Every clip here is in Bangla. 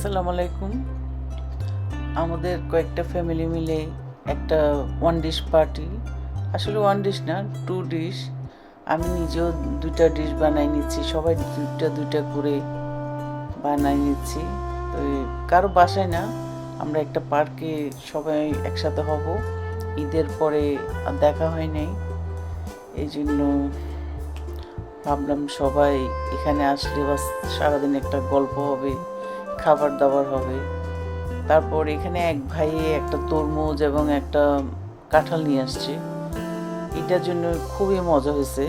আসসালামু আলাইকুম। আমাদের কয়েকটা ফ্যামিলি মিলে একটা ওয়ান ডিশ পার্টি আসলে ওয়ান ডিশ না টু ডিশ আমি নিজেও দুইটা ডিশ বানাই নিচ্ছি, সবাই দুইটা দুইটা করে বানাই নিচ্ছি। তো কারও বাসায় না, আমরা একটা পার্কে সবাই একসাথে হব। ঈদের পরে আর দেখা হয় নাই। এই জন্য ভাবলাম সবাই এখানে আসলে বাস সারাদিন একটা গল্প হবে। খাবার দাবার হবে। তারপর এখানে এক ভাই একটা তরমুজ এবং একটা কাঁঠাল নিয়ে আসছে। এটার জন্য খুবই মজা হয়েছে।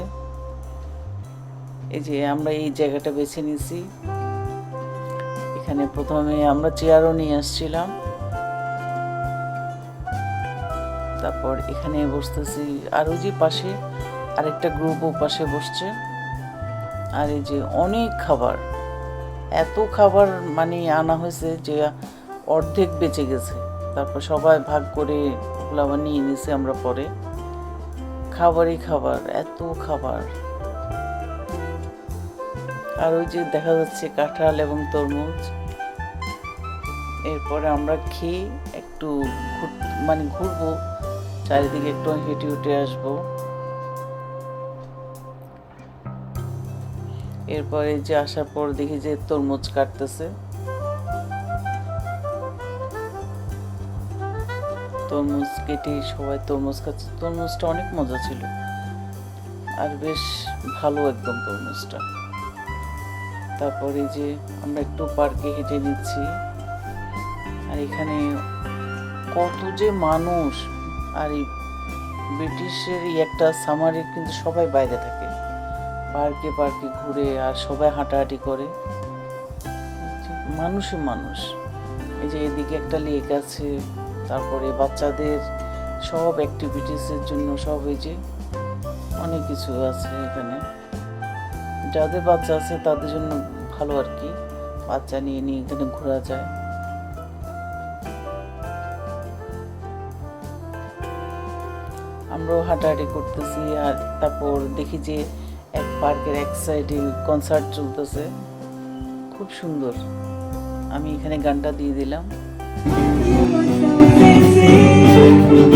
এই যে আমরা এই জায়গাটা বেছে নিয়েছি। এখানে প্রথমে আমরা চেয়ারও নিয়ে আসছিলাম। তারপর এখানে বসতেছি। আর ওই যে পাশে আরেকটা গ্রুপও পাশে বসছে। আর এই যে অনেক খাবার। এত খাবার মানে আনা হয়েছে যে অর্ধেক বেঁচে গেছে। তারপর সবাই ভাগ করে ওগুলো নিয়ে নিয়েছি আমরা পরে। খাবারই খাবার, এত খাবার। আর ওই যে দেখা যাচ্ছে কাঁঠাল এবং তরমুজ। এরপরে আমরা খেয়ে একটু মানে ঘুরবো। চারিদিকে একটু হেঁটে উঠে আসব। এরপরে যে আসার পর দেখি যে তরমুজ কাটতেছে। তরমুজ কেটে সবাই তরমুজ খাচ্ছে। তরমুজটা অনেক মজা ছিল। আর বেশ ভালো একদম তরমুজটা। তারপরে যে আমরা একটু পার্কে হেঁটে নিচ্ছি। আর এখানে কত যে মানুষ। আর এই ব্রিটিশের একটা সামারে কিন্তু সবাই বাইরে থাকে। পার্কে পার্কে ঘুরে আর সবাই হাঁটাহাঁটি করে। মানুষই মানুষ। এই যে এদিকে একটা লেক আছে, তারপরে বাচ্চাদের সব অ্যাক্টিভিটিসের জন্য সব এই যে অনেক কিছু আছে এখানে। যাদের বাচ্চা আছে তাদের জন্য ভালো আর কি। বাচ্চা নিয়ে নিয়ে এখানে ঘোরা যায়। আমরাও হাঁটাহাঁটি করতেছি আর তারপর দেখি যে এক পার্কের এক সাইডে কনসার্ট চলতেছে। খুব সুন্দর। আমি এখানে গানটা দিয়ে দিলাম।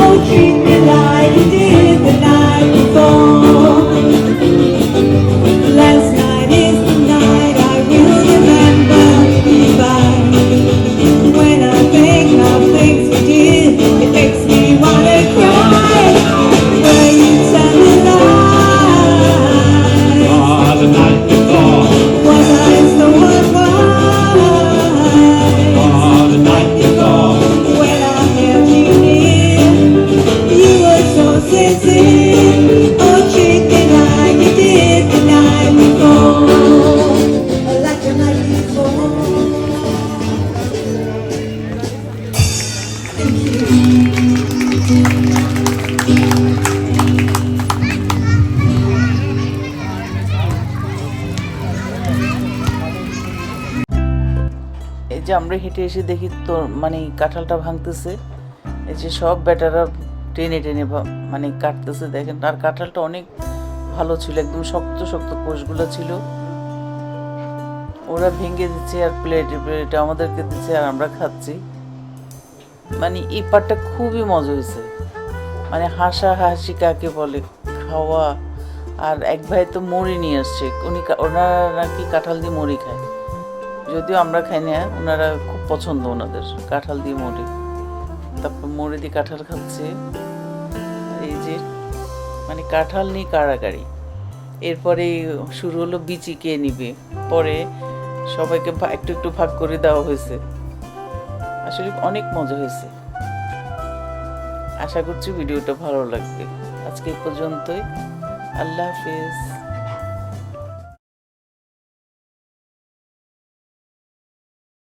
Oh, treat me like you. did the night before. যে আমরা হেঁটে এসে দেখি তো মানে কাঁঠালটা ভাঙতেছে। এই যে সব বেটারা টেনে টেনে মানে কাটতেছে, দেখেন। আর কাঁঠালটা অনেক ভালো ছিল, একদম শক্ত শক্ত কোষগুলো ছিল। ওরা ভেঙে দিচ্ছে আর প্লেটে প্লেটে আমাদেরকে দিচ্ছে আর আমরা খাচ্ছি। মানে এই পাটটা খুবই মজা হয়েছে। মানে হাসা হাসি কাকে বলে, খাওয়া। আর এক ভাই তো মুড়ি নিয়ে আসছে, উনি ওনারা নাকি কাঁঠাল দিয়ে মুড়ি খায়। যদিও আমরা খাই না, ওনারা খুব পছন্দ ওনাদের, কাঁঠাল দিয়ে মুড়ি। তারপর মুড়ি দিয়ে কাঁঠাল খাচ্ছে। যে মানে কাঁঠাল নিয়ে কাড়াকাড়ি এরপরে শুরু হলো বিচি কে নিবে। পরে সবাইকে একটু একটু ভাগ করে দেওয়া হয়েছে। আসলে অনেক মজা হয়েছে। আশা করছি ভিডিওটা ভালো লাগবে। আজকে পর্যন্তই। আল্লাহ হাফিজ।